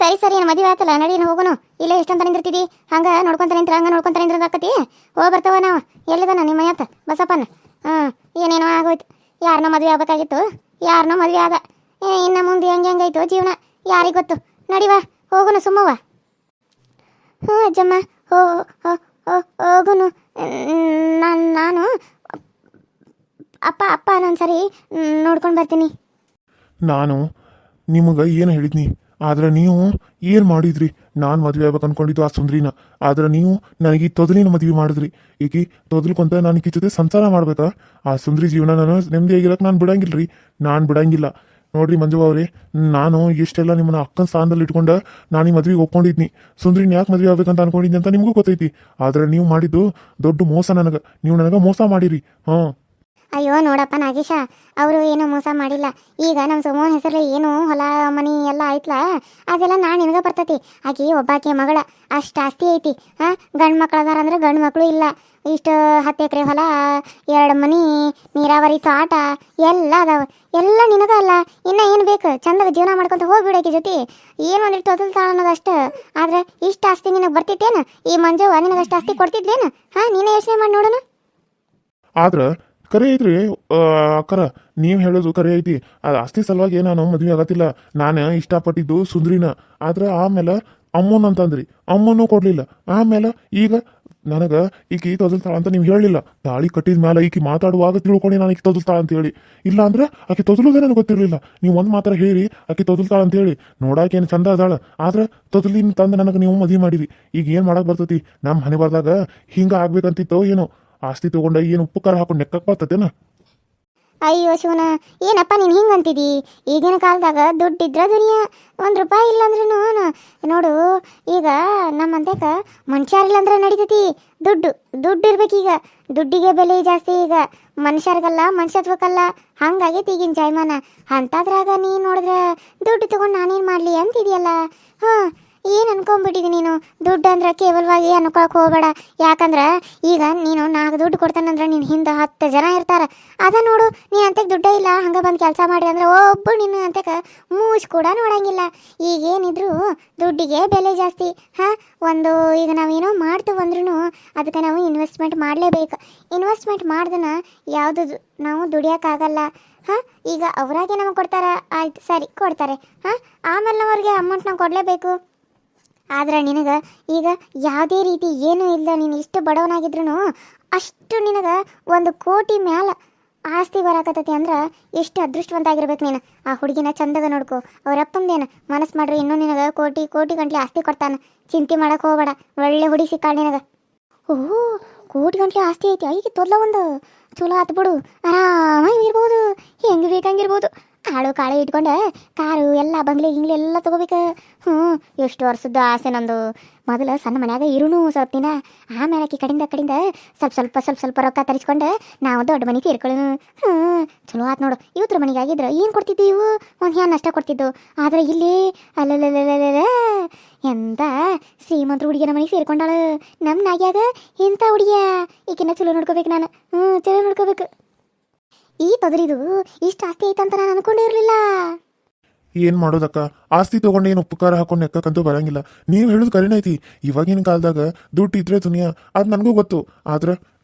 ಸರಿ ಸರಿ, ಏನು ಮದುವೆ ಆತಲ್ಲ, ನಡಿ ಏನು ಹೋಗೋನು. ಇಲ್ಲೇ ಎಷ್ಟಂತ ನಿಂದಿರ್ತಿದ್ದಿ ಹಂಗ ನೋಡ್ಕೊಂತ ನಿಂತ್ರ, ಹಂಗ ನೋಡ್ಕೊಂತ ನಿಂದ್ರದ ಆಕತಿ ಹೋಗಿ ಬರ್ತವ ನಾವು. ಎಲ್ಲಿದಾನ ನಿಮ್ಮ ಮನೆಯತ್ತ? ಬಸಪ್ಪನ? ಹ್ಞೂ ಏನೇನೋ ಆಗೋಯ್ತು. ಯಾರನ್ನೋ ಮದುವೆ ಆಗಬೇಕಾಗಿತ್ತು. ಯಾರನ್ನೋ ಮದುವೆ ಆದ. ಇನ್ನು ಮುಂದೆ ಹೆಂಗೆ ಹೆಂಗಾಯ್ತು ಜೀವನ. ಯಾರಿಗೆ ಗೊತ್ತು? ನಡಿವಾ ಹೋಗೋನು ಸುಮ್ಮವ ಹ್ಞೂ ಅಜ್ಜಮ್ಮ, ಹೋ, ಹೋ- ಹೋ- ಹೋಗುನು. ನಾನು ನಾನು ಅಪ್ಪ ಅಪ್ಪ ಸರಿ ನೋಡ್ಕೊಂಡು ಬರ್ತೀನಿ. ನಾನು ನಿಮಗೆ ಏನು ಹೇಳಿದ್ನಿ? ಆದ್ರೆ ನೀವು ಏನು ಮಾಡಿದ್ರಿ? ನಾನು ಮದುವೆ ಆಗ್ಬೇಕು ಅನ್ಕೊಂಡಿದ್ದು ಆ ಸುಂದ್ರಿನ. ಆದ್ರೆ ನೀವು ನನಗೆ ಈ ತೊದಲಿನ ಮದುವೆ ಮಾಡಿದ್ರಿ. ಈಕಿ ತೊದಲ್ಕೊಂತ ನಾನು ಈ ಜೊತೆ ಸಂಸಾರ ಮಾಡ್ಬೇಕಾ? ಆ ಸುಂದ್ರಿ ಜೀವನ ನಾನು ನೆಮ್ಮದಿಯಾಗಿರಕ್ಕೆ ನಾನು ಬಿಡಂಗಿಲ್ರಿ. ನಾನು ಬಿಡಂಗಿಲ್ಲ. ನೋಡ್ರಿ ಮಂಜು ಅವ್ರೆ, ನಾನು ಇಷ್ಟೆಲ್ಲ ನಿಮ್ಮನ್ನ ಅಕ್ಕನ ಸ್ಥಾನದಲ್ಲಿ ಇಟ್ಕೊಂಡ ನಾನು ಈ ಮದ್ವೆಗೆ ಒಪ್ಕೊಂಡಿದ್ನಿ. ಸುಂದ್ರಿನ ಯಾಕೆ ಮದುವೆ ಆಗ್ಬೇಕಂತ ಅನ್ಕೊಂಡಿದ್ದೆ ಅಂತ ನಿಮಗೂ ಗೊತ್ತೈತಿ. ಆದ್ರೆ ನೀವು ಮಾಡಿದ್ದು ದೊಡ್ಡ ಮೋಸ ನನಗೆ. ನೀವು ನನಗೆ ಮೋಸ ಮಾಡಿರಿ. ಹಾಂ ಅಯ್ಯೋ ನೋಡಪ್ಪ ನಾಗೇಶ, ಅವರು ಏನೂ ಮೋಸ ಮಾಡಿಲ್ಲ. ಈಗ ನಮ್ಮ ಸುಮೋನ್ ಹೆಸರಲ್ಲಿ ಏನು ಹೊಲ ಮನಿ ಎಲ್ಲ ಐತ್ಲಾ ಅದೆಲ್ಲ ನಾನು ನಿನಗೆ ಬರ್ತೈತಿ. ಆಕಿ ಒಬ್ಬಾಕಿ ಮಗಳ. ಅಷ್ಟು ಆಸ್ತಿ ಐತಿ. ಹಾಂ, ಗಂಡು ಮಕ್ಳು ಅದಾರ ಗಂಡು ಮಕ್ಕಳು ಇಲ್ಲ. ಇಷ್ಟು ಹತ್ತು ಎಕರೆ ಹೊಲ, ಎರಡು ಮನಿ, ನೀರಾವರಿ ತೋಟ ಎಲ್ಲ ಅದಾವ. ಎಲ್ಲ ನಿನಗ ಅಲ್ಲ. ಇನ್ನ ಏನು ಬೇಕು? ಚಂದಾಗ ಜೀವನ ಮಾಡ್ಕೊಂತ ಹೋಗ್ಬಿಡೋಕೆ ಜೊತೆ. ಏನು ಒಂದಿಟ್ಟು ತೊದಲ್ತಾಳ ಅನ್ನೋದಷ್ಟು. ಆದ್ರೆ ಇಷ್ಟು ಆಸ್ತಿ ನಿನಗೆ ಬರ್ತಿತ್ತೇನು? ಈ ಮಂಜು ನಿನಗಷ್ಟು ಆಸ್ತಿ ಕೊಡ್ತಿದ್ಲೇನು? ಹಾಂ, ನೀನೇ ಯೋಚನೆ ಮಾಡಿ ನೋಡೋಣ. ಆದ್ರ ಕರೆ ಐತ್ರಿ. ಅಕ್ಕರ, ನೀವು ಹೇಳೋದು ಕರೆ ಐತಿ. ಅದು ಆಸ್ತಿ ಸಲುವಾಗಿ ನಾನು ಮದ್ವೆ ಆಗತ್ತಿಲ್ಲ. ನಾನು ಇಷ್ಟಪಟ್ಟಿದ್ದು ಸುಂದ್ರಿನ. ಆದ್ರೆ ಆಮೇಲೆ ಅಮ್ಮನ ಅಂತಂದ್ರಿ. ಅಮ್ಮನೂ ಕೊಡ್ಲಿಲ್ಲ. ಆಮೇಲೆ ಈಗ ನನಗ ಈಕಿ ತೊದಲ್ತಾಳ ಅಂತ ನೀವು ಹೇಳಿಲ್ಲ ತಾಳಿ ಕಟ್ಟಿದ ಮೇಲೆ ಈಕಿ ಮಾತಾಡುವಾಗ ತಿಳ್ಕೊಂಡು ನಾನು ಈಕಿ ತೊದಲ್ತಾಳ ಅಂತ ಹೇಳಿ ಇಲ್ಲ ಅಂದ್ರೆ ಆಕೆ ತೊದಲುದೇ ನನಗೆ ಗೊತ್ತಿರಲಿಲ್ಲ. ನೀವು ಒಂದು ಮಾತ್ರ ಹೇಳಿ ಆಕೆ ತೊದಲ್ತಾಳ ಅಂತ ಹೇಳಿ ನೋಡಾಕೇನು ಚಂದ ಅದಾಳ. ಆದ್ರೆ ತೊದಲಿನ ತಂದು ನನಗೆ ನೀವು ಮದುವೆ ಮಾಡಿರಿ. ಈಗ ಏನು ಮಾಡಕ್ ಬರ್ತೈತಿ? ನಮ್ಮ ಮನೆ ಬರ್ದಾಗ ಹಿಂಗ ಆಗ್ಬೇಕಂತಿತ್ತೋ ಏನೋ. ಆಸ್ತಿ ತಗೊಂಡ ಏನು ಉಪ್ಪು ಖಾರ ಹಾಕೊಂಡು ನೆಕ್ಕಕ್ಕೆ ಬರ್ತತೇನ ಅಯ್ಯೋ ಶಿವನ ಏನಪ್ಪ ನೀನು ಹಿಂಗೆ ಅಂತಿದಿ ಈಗಿನ ಕಾಲದಾಗ ದುಡ್ಡಿದ್ರೆ ದುನಿಯಾ, ಒಂದು ರೂಪಾಯಿ ಇಲ್ಲಾಂದ್ರೂ ನೋಡು, ಈಗ ನಮ್ಮಂತಕ ಮನುಷ್ಯರಿಲ್ಲ ಇಲ್ಲಾಂದ್ರೆ ನಡೀತೈತಿ ದುಡ್ಡು ದುಡ್ಡು ಇರ್ಬೇಕೀಗ ದುಡ್ಡಿಗೆ ಬೆಲೆ ಜಾಸ್ತಿ ಈಗ. ಮನುಷ್ಯರಿಗಲ್ಲ, ಮನುಷ್ಯತ್ವಕ್ಕಲ್ಲ, ಹಂಗಾಗೈತಿ ಈಗಿನ ಜಾಯಮಾನ. ಅಂತಾದ್ರಾಗ ನೀನು ನೋಡಿದ್ರೆ ದುಡ್ಡು ತಗೊಂಡು ನಾನೇನು ಮಾಡಲಿ ಅಂತಿದೆಯಲ್ಲ? ಹಾಂ ಏನು ಅನ್ಕೊಂಡ್ಬಿಟ್ಟಿದಿ ನೀನು? ದುಡ್ಡು ಅಂದ್ರೆ ಕೇವಲವಾಗಿ ಅನ್ಕೊಳಕ್ಕೆ ಹೋಗ್ಬೇಡ. ಯಾಕಂದ್ರೆ ಈಗ ನೀನು ನಾಲ್ಕು ದುಡ್ಡು ಕೊಡ್ತಾನಂದ್ರೆ ನಿನ್ನ ಹಿಂದೆ ಹತ್ತು ಜನ ಇರ್ತಾರೆ. ಅದ ನೋಡು, ನೀನು ಅಂತಕ್ಕೆ ದುಡ್ಡೇ ಇಲ್ಲ, ಹಂಗೆ ಬಂದು ಕೆಲಸ ಮಾಡಿ ಅಂದ್ರೆ ಒಬ್ಬ ನಿನ್ನ ಅಂತಕ್ಕೆ ಮೂಸ್ ಕೂಡ ನೋಡಂಗಿಲ್ಲ. ಈಗೇನಿದ್ರು ದುಡ್ಡಿಗೆ ಬೆಲೆ ಜಾಸ್ತಿ. ಹಾಂ? ಒಂದು ಈಗ ನಾವೇನೋ ಮಾಡ್ತೀವಿ ಅಂದ್ರೂ ಅದಕ್ಕೆ ನಾವು ಇನ್ವೆಸ್ಟ್ಮೆಂಟ್ ಮಾಡಲೇಬೇಕು. ಇನ್ವೆಸ್ಟ್ಮೆಂಟ್ ಮಾಡ್ದನ ಯಾವುದು ನಾವು ದುಡಿಯೋಕ್ಕಾಗಲ್ಲ ಹಾಂ? ಈಗ ಅವರಾಗೆ ನಮಗೆ ಕೊಡ್ತಾರ. ಆಯ್ತು, ಸರಿ, ಕೊಡ್ತಾರೆ. ಹಾಂ? ಆಮೇಲೆ ಅವ್ರಿಗೆ ಅಮೌಂಟ್ ನಾವು ಕೊಡಲೇಬೇಕು. ಆದ್ರೆ ನಿನಗೆ ಈಗ ಯಾವುದೇ ರೀತಿ ಏನೂ ಇಲ್ಲ, ನೀನು ಇಷ್ಟು ಬಡವನಾಗಿದ್ರು ಅಷ್ಟು ನಿನಗೆ ಒಂದು ಕೋಟಿ ಮ್ಯಾಲ ಆಸ್ತಿ ಬರಾಕತ್ತೈತಿ ಅಂದ್ರೆ ಎಷ್ಟು ಅದೃಷ್ಟವಂತ ಆಗಿರ್ಬೇಕು ನೀನು. ಆ ಹುಡುಗಿನ ಚಂದದ ನೋಡ್ಕೊ ಅವ್ರಪ್ಪಂದೇನು ಮನಸ್ಸು ಮಾಡ್ರಿ, ಇನ್ನೂ ನಿನಗೆ ಕೋಟಿ ಕೋಟಿ ಗಂಟ್ಲೆ ಆಸ್ತಿ ಕೊಡ್ತಾನೆ. ಚಿಂತೆ ಮಾಡಕ್ಕೆ ಹೋಗಬೇಡ, ಒಳ್ಳೆ ಹುಡುಗಿ ಸಿಕ್ಕಾಳ ನಿನಗೆ. ಓಹ್, ಕೋಟಿ ಗಂಟ್ಲೆ ಆಸ್ತಿ ಐತಿ ಐಗೆ ತೊದ್ಲ ಒಂದು. ಚಲೋ ಆತು ಬಿಡು, ಆರಾಮಾಗಿ ಇರ್ಬೋದು, ಹೆಂಗೆ ಬೇಕಂಗಿರ್ಬೋದು. ಆಳು ಕಾಳು ಇಟ್ಕೊಂಡು ಕಾರು ಎಲ್ಲ ಬಂಗ್ಲೆ ಗಿಂಗ್ಲೆ ಎಲ್ಲ ತಗೋಬೇಕು. ಹ್ಞೂ, ಎಷ್ಟು ವರ್ಷದ ಆಸೆ ನಂದು. ಮೊದಲು ಸಣ್ಣ ಮನ್ಯಾಗ ಇರುನು ಸ್ವಲ್ಪ ದಿನ. ಆಮೇಲೆ ಆಕಿ ಕಡಿಂದ ಕಡಿಂದ ಸ್ವಲ್ಪ ಸ್ವಲ್ಪ ಸ್ವಲ್ಪ ಸ್ವಲ್ಪ ರೊಕ್ಕ ತರಿಸ್ಕೊಂಡು ನಾವು ದೊಡ್ಡ ಮನೆ ತೀರ್ಕೊಳ್ಳೋನು. ಹ್ಞೂ, ಚಲೋ ಆತು ನೋಡು. ಇವತ್ತರ ಮನೆಗೆ ಆಗಿದ್ರು ಏನು ಕೊಡ್ತಿದ್ದು ಇವು? ಒಂದು ಹ್ಯಾನ್ ಅಷ್ಟ ಕೊಡ್ತಿದ್ದು. ಆದರೆ ಇಲ್ಲಿ ಅಲ್ಲಲ್ಲ ಎಂತ ಶ್ರೀಮಂತರ ಹುಡುಗಿನ ಮನೆಗೆ ಸೇರ್ಕೊಂಡಾಳು ನಮ್ಮ ನಾಗ್ಯಾಗ ಎಂಥ ಹುಡುಗಿಯ ಈಗಿನ ಚಲೋ ನೋಡ್ಕೋಬೇಕು ನಾನು ಹ್ಞೂ ಚಲೋ ನೋಡ್ಕೋಬೇಕು ಈ ತೊದರಿದು ಇಷ್ಟು ಆಸ್ತಿ ಐತಂತ ನಾನು ಅನ್ಕೊಂಡಿರ್ಲಿಲ್ಲ. ಏನ್ ಮಾಡೋದಕ್ಕ? ಆಸ್ತಿ ತಗೊಂಡು ಏನು ಉಪಕಾರ ಹಾಕೊಂಡು ನೆಕ್ಕಕ್ಕಂತೂ ಬರಂಗಿಲ್ಲ. ನೀವು ಹೇಳುದು ಕರೆನೇ ಐತಿ. ಇವಾಗಿನ ಕಾಲದಾಗ ದುಡ್ಡು ಇದ್ರೆ ದುನಿಯಾ, ಅದು ನನಗೂ ಗೊತ್ತು. ಆದ್ರೆ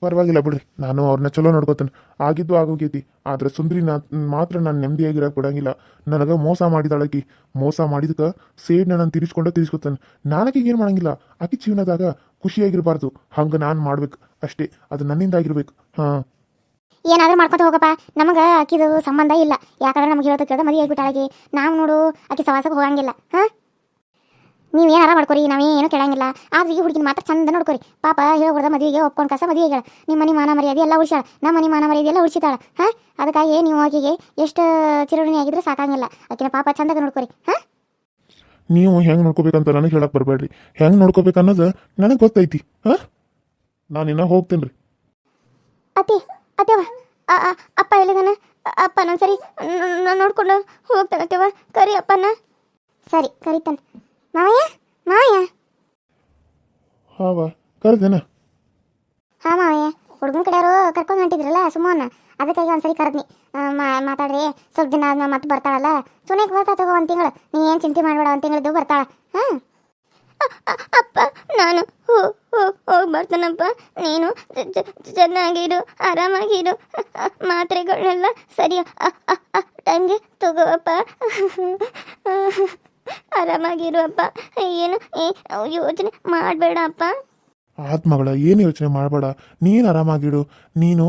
ಪರವಾಗಿಲ್ಲ ಬಿಡ್ರಿ. ನಾನು ಅವ್ರನ್ನ ಚಲೋ ನೋಡ್ಕೋತೇನೆ. ಆಗಿದ್ದು ಆಗೋಗೈತಿ. ಆದ್ರೆ ಸುಂದ್ರಿ ನಾ ಮಾತ್ರ ನಾನು ನೆಮ್ಮದಿಯಾಗಿರಕ್ಕೆ ಕೊಡಂಗಿಲ್ಲ ನನಗೆ ಮೋಸ ಮಾಡಿದಾಳಕಿ. ಮೋಸ ಮಾಡಿದಕ್ಕೆ ಸೇಡ್ನ ನಾನು ತಿರ್ಸ್ಕೊಂಡ ತಿರ್ಸ್ಕೊತಾನೆ. ನಾನಕ್ಕೆ ಏನು ಮಾಡಂಗಿಲ್ಲ. ಆಕಿ ಜೀವನದಾಗ ಖುಷಿಯಾಗಿರಬಾರ್ದು. ಹಂಗೆ ನಾನು ಮಾಡ್ಬೇಕು. ಅಷ್ಟೇ. ಅದು ನನ್ನಿಂದ ಆಗಿರ್ಬೇಕು. ಹಾಂ. ಏನಾದ್ರೂ ಮಾಡ್ಕೊತ ಹೋಗಪ್ಪ. ನಮಗೆ ಆಕಿದು ಸಂಬಂಧ ಇಲ್ಲ. ಯಾಕಂದ್ರೆ ನಮ್ಗೆ ಹೇಳೋದು ಕೇಳ್ದ ಮದುವೆ ಆಗ್ಬಿಟ್ಟಾಳಗಿ ನಾವು ನೋಡು ಆಕಿ ಸವಾಸಕ್ಕೆ ಹೋಗಂಗಿಲ್ಲ. ಹಾಂ? ನೀವು ಏನಾರ ಮಾಡ್ಕೊರಿ ನಾವೇನು ಕೇಳಂಗಿಲ್ಲ. ಆದ್ರೆ ಈ ಹುಡುಗಿನ ಮಾತ್ರ ಚಂದ ನೋಡ್ಕೊರಿ. ಪಾಪ ಹೇಳ್ಬಿಡ್ದ ಮದುವೆಗೆ ಒಪ್ಕೊಂಡು ಕಸ ಮದುವೆ ಹೇಳ. ನಿಮ್ಮ ಮನೆ ಮಾನ ಮರ್ಯಾದೆ ಎಲ್ಲ ಉಳಿಸ್ಯಾಳ. ನಮ್ಮ ಮನೆ ಮಾನ ಮರ್ಯಾದೆ ಎಲ್ಲ ಉಳಿಸಿದಾಳ ಹಾಂ? ಅದಕ್ಕಾಗಿ ನೀವು ಆಕೆಗೆ ಎಷ್ಟು ಚಿರುಣಿ ಆಗಿದ್ರೆ ಸಾಕಾಗಿಲ್ಲ. ಆಕಿನ ಪಾಪ ಚಂದಾಗ ನೋಡ್ಕೊರಿ. ಹಾಂ? ನೀವು ಹೆಂಗೆ ನೋಡ್ಕೋಬೇಕಂತ ನನಗೆ ಹೇಳಕ್ಕೆ ಬರಬೇಡ್ರಿ ಹೆಂಗೆ ನೋಡ್ಕೋಬೇಕು ಅನ್ನೋದು ನನಗೆ ಗೊತ್ತೈತಿ. ಹಾಂ? ನಾನು ಇನ್ನ ಹೋಗ್ತೇನೆ ರೀ ಅತ್ತಿ ಅತ್ತೆವ ಅ- ಅ- ಅಪ್ಪ ಹೇಳಿದಾನೆ ಅಪ್ಪ ನಾನು ಸರಿ ನಾನು ನೋಡ್ಕೊಂಡು ಹೋಗ್ತಾನೆ ಕರಿ ಅಪ್ಪನ. ಸರಿ ಕರಿತಾನೆ. ಮಾವಯ್ಯ ಮಾವಯ್ಯ. ಹಾವ ಕರೆದೇನ ಹಾ ಮಾವಯ್ಯ. ಹುಡುಗನ ಕಡೆಯವರು ಕರ್ಕೊಂಡು ಹೊಂಟಿದ್ರಲ್ಲ ಸುಮ್ಮನ ಅದಕ್ಕಾಗಿ ಒಂದ್ಸರಿ ಕರೆದ್ನಿ. ಮಾತಾಡ್ರಿ ಸ್ವಲ್ಪ ದಿನ ಆದ್ಮೇಲೆ ಮತ್ತೆ ಬರ್ತಾಳಲ್ಲ. ಸುನೇಕ್ ಬರ್ತಾ ತಗೋ ಒಂದು ತಿಂಗಳು. ನೀ ಏನು ಚಿಂತೆ ಮಾಡಬೇಡ ಒಂದು ತಿಂಗಳದ್ದು ಬರ್ತಾಳ. ಹಾಂ? ಅಪ್ಪ, ನಾನು ಹೋಗಿ ಬರ್ತಾನಪ್ಪ ನೀನು ಚೆನ್ನಾಗಿರು, ಆರಾಮಾಗಿರು. ಮಾತ್ರೆಗಳನ್ನೆಲ್ಲ ಸರಿ ಟೈಮ್ಗೆ ತಗೋಪ್ಪ ಆರಾಮಾಗಿರು ಅಪ್ಪ ಏನು ಯೋಚನೆ ಮಾಡಬೇಡ ಅಪ್ಪ ಆತ್ಮಗಳ, ಏನು ಯೋಚನೆ ಮಾಡಬೇಡ. ನೀನು ಆರಾಮಾಗಿಡು ನೀನು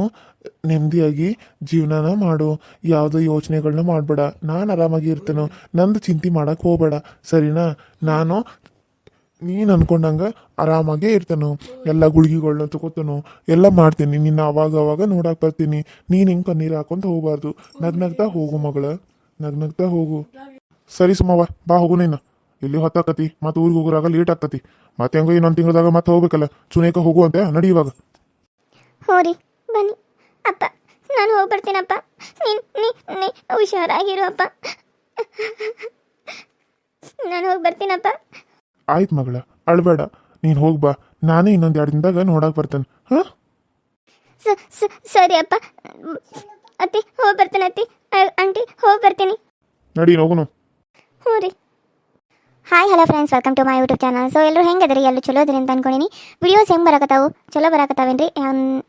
ನೆಮ್ಮದಿಯಾಗಿ ಜೀವನನ ಮಾಡು. ಯಾವುದೋ ಯೋಚನೆಗಳನ್ನ ಮಾಡಬೇಡ. ನಾನು ಆರಾಮಾಗಿ ಇರ್ತೇನೋ ನಂದು ಚಿಂತೆ ಮಾಡಕ್ಕೆ ಹೋಗಬೇಡ. ಸರಿನಾ? ನಾನು ನೀನು ಅನ್ಕೊಂಡಂಗೆ ಆರಾಮಾಗೇ ಇರ್ತೇನೋ. ಎಲ್ಲ ಗುಳಿಗೆಗಳನ್ನ ತಗೋತಾನು. ಎಲ್ಲ ಮಾಡ್ತೀನಿ. ನಿನ್ನ ಅವಾಗ ಅವಾಗ ನೋಡಕ್ಕೆ ಬರ್ತೀನಿ. ನೀನು ಹಿಂಗೆ ಕಣ್ಣೀರು ಹಾಕೊಂತ ಹೋಗ್ಬಾರ್ದು. ನಗ್ನಗ್ತಾ ಹೋಗು ಮಗಳ. ನಗ್ನಗ್ತಾ ಹೋಗು. ಸರಿ ಸುಮವ ಬಾ ಹೋಗು ನೀನು. ಇಲ್ಲಿ ಹೊತ್ತಾಕತಿ. ಮತ್ತೆ ಊರಿಗೆ ಹೋಗೋರಾಗ ಲೇಟ್ ಆಗ್ತತಿ. ಮತ್ತೆ ಹೆಂಗೋ ಇನ್ನೊಂದು ತಿಂಗಳದಾಗ ಮತ್ತೆ ಹೋಗ್ಬೇಕಲ್ಲ. ಚುನೇಕ ಹೋಗು ಅಂತ ನಡಿ ಇವಾಗ. ಹೋರಿ ಬನ್ನಿ. ಅಪ್ಪ, ನಾನು ಹೋಗ್ಬರ್ತೀನಪ್ಪ. ನೀನ್, ನೀ ನೀ ಹುಷಾರಾಗಿರು ಅಪ್ಪ. ನಾನು ಹೋಗಿ ಬರ್ತೀನಪ್ಪ ಆಯ್ತು ಮಗಳ ಅಳ್ಬೇಡ. ನೀನು ಹೋಗಿ ಬಾ. ನಾನೇ ಇನ್ನೊಂದು ಎರಡು ದಿನದಾಗ ನೋಡಕ್ಕೆ ಬರ್ತೇನೆ. ಹಾಂ? ಸರಿ ಅಪ್ಪ. ಅತ್ತಿ ಹೋಗಿ ಬರ್ತೀನಿ ಅತ್ತಿ. ಆಂಟಿ ಹೋಗಿ ಬರ್ತೀನಿ. ನಡಿ ಹೋಗುನು. ಹ್ಞೂ ರೀ. Hi hello friends welcome to my YouTube channel so ಎಲ್ಲರೂ ಹೆಂಗದ್ರಿ ಎಲ್ಲರೂ ಚಲೋ ಅದ್ರಿ ಅಂತ ಅನ್ಕೊಂಡಿನಿ. ವಿಡಿಯೋಸ್ ಹೆಂಗೆ ಬರಕತ್ತಾವು? ಚಲೋ ಬರಕತ್ತಾವೇನ್ರಿ?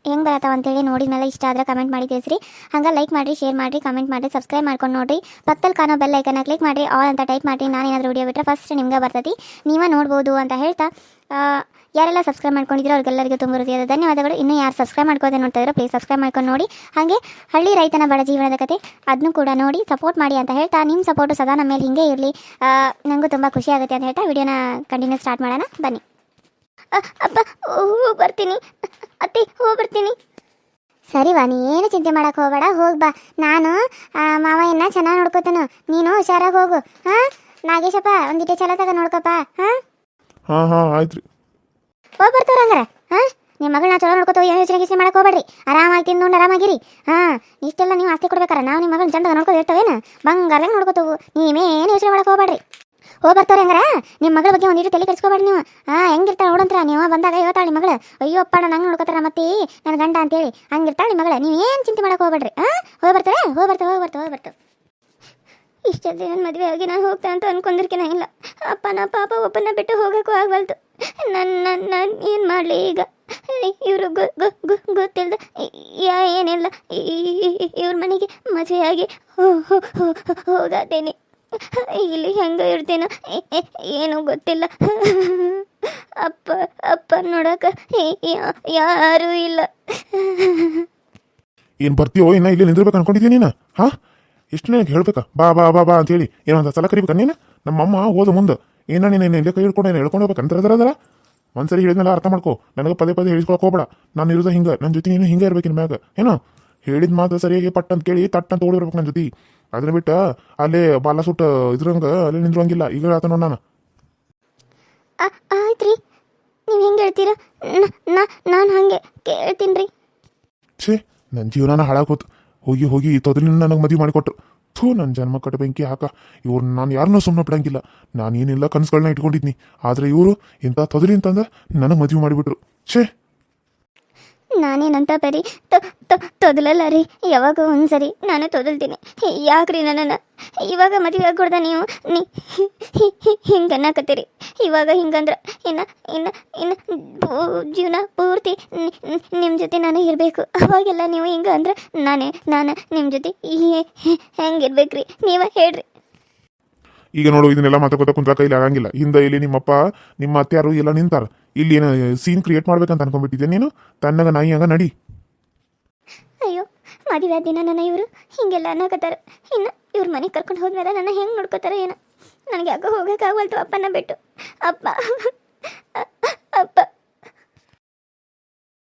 ಹೆಂಗೆ ಬರತ್ತಾವ ಅಂತೇಳಿ ನೋಡಿದ್ಮೇಲೆ ಇಷ್ಟ ಆದ್ರೆ ಕಮೆಂಟ್ ಮಾಡಿ ತಿಳಿಸ್ರಿ. ಹಂಗೆ ಲೈಕ್ ಮಾಡಿರಿ ಶೇರ್ ಮಾಡಿರಿ ಕಮೆಂಟ್ ಮಾಡಿ ಸಬ್ಸ್ಕ್ರೈಬ್ ಮಾಡ್ಕೊಂಡು ನೋಡ್ರಿ. ಪಕ್ಕದಲ್ಲಿ ಕಾಣೋ ಬೆಲ್ ಐಕನ್ನ ಕ್ಲಿಕ್ ಮಾಡಿರಿ. ಆಲ್ ಅಂತ ಟೈಪ್ ಮಾಡಿ ನಾನು ಏನಾದರೂ ವಿಡಿಯೋ ಬಿಟ್ಟರೆ ಫಸ್ಟ್ ನಿಮ್ಗೆ ಬರ್ತೈತಿ. ನೀವೇ ನೋಡ್ಬೋದು ಅಂತ ಹೇಳ್ತಾ. ಯಾರೆಲ್ಲ ಸಬ್ಸ್ಕ್ರೈಬ್ ಮಾಡ್ಕೊಂಡಿದ್ದೀರೋ ಅವ್ರಿಗೆಲ್ಲರಿಗೂ ತುಂಬ ಹೃದಯದ ಧನ್ಯವಾದಗಳು. ಇನ್ನೂ ಯಾರು ಸಬ್ಸ್ಕ್ರೈಬ್ ಮಾಡ್ಕೋದೆ ನೋಡ್ತಾ ಇರೋ ಪ್ಲೀಸ್ ಸಬ್ಸ್ಕ್ರೈಬ್ ಮಾಡ್ಕೊಂಡು ನೋಡಿ. ಹಾಗೆ ಹಳ್ಳಿ ರೈತನ ಬಡ ಜೀವನದ ಕತೆ ಅದನ್ನು ಕೂಡ ನೋಡಿ ಸಪೋರ್ಟ್ ಮಾಡಿ ಅಂತ ಹೇಳ್ತಾ ನಿಮ್ಮ ಸಪೋರ್ಟು ಸದಾ ನಮ್ಮ ಮೇಲೆ ಹಿಂಗೆ ಇರಲಿ. ನನಗೂ ತುಂಬ ಖುಷಿ ಆಗುತ್ತೆ ಅಂತ ಹೇಳ್ತಾ ವಿಡಿಯೋನ ಕಂಟಿನ್ಯೂ ಸ್ಟಾರ್ಟ್ ಮಾಡೋಣ. ಬನ್ನಿ. ಅಪ್ಪ ಹೂ ಬರ್ತೀನಿ. ಅತ್ತಿ ಹೂ ಬರ್ತೀನಿ. ಸರಿ ವಾ ಏನು ಚಿಂತೆ ಮಾಡಕ್ಕೆ ಹೋಗಬೇಡ, ಹೋಗಿ ಬಾ. ನಾನು ಮಾವ ಮಾವಯ್ಯನ ಚೆನ್ನಾಗಿ ನೋಡ್ಕೋತಾನು. ನೀನು ಹುಷಾರಾಗಿ ಹೋಗು. ಹಾಂ? ನಾಗೇಶಪ್ಪ, ಒಂದಿಟ್ಟು ಚಲೋ ತಗ ನೋಡ್ಕೊಪ್ಪ. ಹಾಂ? ಹಾಂ ಹಾಂ ರೀ ಹೋಗಿ ಬರ್ತಾರ ಹಂಗಾರ. ಹಾಂ? ನಿಮ್ಮ ಮಗಳನ್ನ ಚಲೋ ನೋಡ್ಕೋತ ಏನು ಯೋಚನೆ ಗೀಚನೆ ಮಾಡಕ್ಕೆ ಹೋಗ್ಬೇಡ್ರಿ. ಆರಾಮಾಗಿ ತಿಂದು ಆರಾಮಾಗಿರಿ. ಹಾ, ಇಷ್ಟೆಲ್ಲ ನೀವು ಆಸ್ತಿ ಕೊಡ್ಬೇಕಾರ. ನಾವು ನಿಮ್ಮ ಮಗಳನ್ನ ಚಂದಾಗ ನೋಡ್ಕೋತ ಇರ್ತವೇನು ಬಂಗಾರ ನೋಡ್ಕೋತವು ನೀವೇನು ಯೋಚನೆ ಮಾಡಕ್ಕೆ ಹೋಗ್ಬೇಡ್ರಿ. ಹೋಗಿ ಬರ್ತಾವ್ರಿ ಹಂಗಾರ. ನಿಮ್ಮ ಮಗಳ ಬಗ್ಗೆ ಒಂದಿಟ್ಟು ತಲೆ ಕೆಡಿಸ್ಕೋಬೇಡ್ರಿ ನೀವು. ಹಾಂ, ಹೆಂಗಿರ್ತಾಳೆ ನೋಡಂತ್ರ. ನೀವು ಬಂದಾಗ ಹೇಳ್ತಾಳೆ ನಿಮ್ಮ ಮಗಳು. ಅಯ್ಯೋ, ಅಪ್ಪ ನಂಗೆ ನೋಡ್ಕೋತಾರ ಮತ್ತೆ. ನನ್ನ ಗಂಡ ಅಂತೇಳಿ. ಹಂಗಿರ್ತಾಳೆ ನಿಮ್ಮ ಮಗಳು. ನೀವು ಏನು ಚಿಂತೆ ಮಾಡಕ್ಕೆ ಹೋಗ್ಬೇಡ್ರಿ? ಹಾ? ಹೋಗಿ ಬರ್ತಾರೆ ಹೋಗಿ ಬರ್ತಾವೆ ಹೋಗಿ ಬರ್ತಾವೆ, ಹೋಗಿ ಬರ್ತಾರೆ ಇಷ್ಟೊಂದು ನನ್ನ ಮದುವೆ ಆಗಿ ನಾನು ಹೋಗ್ತಾ ಅಂತ ಅನ್ಕೊಂಡಿರ್ಕಿನ ಇಲ್ಲ. ಅಪ್ಪ ನಾ ಪಾಪ ಒಬ್ಬನ ಬಿಟ್ಟು ಹೋಗೋಕ್ಕೂ ಆಗವಲ್ದು. ನನ್ನ ನನ್ನ ಏನು ಮಾಡಲಿ ಈಗ? ಇವರು ಗೊತ್ತಿಲ್ಲದ ಯಾ, ಏನಿಲ್ಲ. ಇವ್ರ ಮನೆಗೆ ಮದುವೆಯಾಗಿ ಹೋಗಾದೇನೆ ಇಲ್ಲಿ ಹೆಂಗೆ ಇರ್ತೇನೋ, ಏನು ಗೊತ್ತಿಲ್ಲ. ಅಪ್ಪ ಅಪ್ಪ ನೋಡಕ ಯಾರೂ ಇಲ್ಲ. ಏನು ಬರ್ತೀಯೋ, ಇನ್ನ ಇಲ್ಲಿ ನಿಂದಿರ್ಬೇಕು ಅನ್ಕೊಂಡಿದ್ದೀನಿ ನೀನು? ಹಾಂ? ಎಷ್ಟು ನನಗೆ ಹೇಳ್ಬೇಕಾ? ಬಾ ಬಾ ಬಾ ಬಾ ಅಂತೇಳಿ. ಏನೋ ಒಂದು ಸಲ ಕರಿಬೇಕಾ ನೀನು? ನಮ್ಮಮ್ಮ ಓದು ಮುಂದೆ. ಏನೋ ನೀನು ಇಲ್ಲೇ ಕೈ ಹಿಡ್ಕೊಂಡು ಏನು ಹೇಳ್ಕೊಂಡು ಹೋಗ್ಬೇಕು ಒಂದು ಒಂದ್ಸರಿ ಹೇಳಿದ್ಮೇಲೆ ಅರ್ಥ ಮಾಡ್ಕೋ. ನನಗೆ ಪದೇ ಪದೇ ಹೇಳಿಸ್ಕೊಳಕ್ ಹೋಗ್ಬೇಡ. ನಾನು ಇರೋದು ಹಿಂಗೆ. ನನ್ನ ಜೊತೆ ನೀನು ಹಿಂಗೆ ಇರ್ಬೇಕಿನ ಮ್ಯಾಗ. ಏನೋ? ಹೇಳಿದ ಮಾತು ಸರಿಯಾಗಿ ಪಟ್ ಅಂತ ಕೇಳಿ ತಟ್ಟ ಅಂತ ಓಡಿರ್ಬೇಕು ನನ್ನ ಜೊತೆ. ಅದನ್ನ ಬಿಟ್ಟು ಅಲ್ಲೇ ಬಾಲ ಸುಟ್ಟ ಇದ್ರಂಗೆ ಅಲ್ಲಿ ನಿಂದ್ರಂಗಿಲ್ಲ. ಈಗ ಹೇಳ್ತ ನೋಡಿ ನಾನು. ಆಯ್ತ್ರಿ. ನೀವು ಹೆಂಗೆ ಹೇಳ್ತೀರಾ? ನಾನು ಹಂಗೆ ಕೇಳ್ತೀನಿ ರೀ. ಛೇ ನನ್ನ ಜೀವನನ ಹಾಳಾಗೋತು ಹೋಗಿ ಹೋಗಿ ತೊದಲಿನ ನನಗೆ ಮದುವೆ ಮಾಡಿಕೊಟ್ರು. ಥೂ ನನ್ನ ಜನ್ಮ ಕಟ್ಟ ಬೆಂಕಿ ಹಾಕ. ಇವ್ರು ನಾನು ಯಾರನ್ನೂ ಸುಮ್ಮನೆ ಬಿಡಂಗಿಲ್ಲ. ನಾನು ಏನೆಲ್ಲ ಕನಸುಗಳನ್ನ ಇಟ್ಕೊಂಡಿದ್ನಿ. ಆದರೆ ಇವರು ಇಂಥ ತೊದಲಿ ಅಂತಂದ್ರೆ ನನಗೆ ಮದುವೆ ಮಾಡಿಬಿಟ್ರು. ಛೇ! ನಾನೇನಂತ ಬರೀ ತೊದಲಲ್ಲ ರೀ. ಯಾವಾಗ ಒಂದ್ಸರಿ ನಾನು ತೊದಲ್ತೀನಿ. ಯಾಕ್ರಿ ನನ್ನನ್ನು? ಇವಾಗ ಮದುವೆ ಆಗ್ಕೊಡ್ದ ನೀವು? ನೀ ಹಿಂಗೆ ಅನ್ನಕತ್ತೀರಿ. ಇವಾಗ ಹಿಂಗಂದ್ರೆ ಇನ್ನು ಇನ್ನು ಇನ್ನು ಜೀವನ ಪೂರ್ತಿ ನಿಮ್ಮ ಜೊತೆ ನಾನು ಇರಬೇಕು. ಅವಾಗೆಲ್ಲ ನೀವು ಹಿಂಗೆ ಅಂದ್ರೆ ನಾನೇ ನಾನು ನಿಮ್ಮ ಜೊತೆ ಹೆಂಗಿರ್ಬೇಕ್ರಿ. ನೀವ ಹೇಳ್ರಿ. ಈಗ ನೋಡು ಇದನ್ನೆಲ್ಲ ಮಾತಾಡ್ಕೊತ ಕುಂತ ಕೈಲಿ ಆಗಂಗಿಲ್ಲ. ಹಿಂದೆ ಇಲ್ಲಿ ನಿಮ್ಮಪ್ಪ ನಿಮ್ಮ ಅತ್ಯಾರು ಎಲ್ಲ ನಿಂತಾರ. ಇಲ್ಲಿ ಏನು ಸೀನ್ ಕ್ರಿಯೇಟ್ ಮಾಡ್ಬೇಕಂತ ಅನ್ಕೊಂಡ್ಬಿಟ್ಟಿದ್ದೆ ನೀನು? ತನ್ನಗ ನಾಯಿ ಹಂಗ ನಡಿ. ಅಯ್ಯೋ ಮದುವೆ ದಿನ ನನ್ನ ಇವರು ಹಿಂಗೆಲ್ಲ ಅನ್ನಕತ್ತಾರ ಇನ್ನು ಇವ್ರ ಮನೆಗೆ ಕರ್ಕೊಂಡು ಹೋದ್ಮೇಲೆ ನನ್ನ ಹೆಂಗೆ ನೋಡ್ಕೋತಾರ ಏನೋ. ನನಗೆ ಯಾಕೋ ಹೋಗೋಕ್ಕಾಗವಲ್ತು ಅಪ್ಪನ ಬಿಟ್ಟು. ಅಪ್ಪ. ಅಪ್ಪ.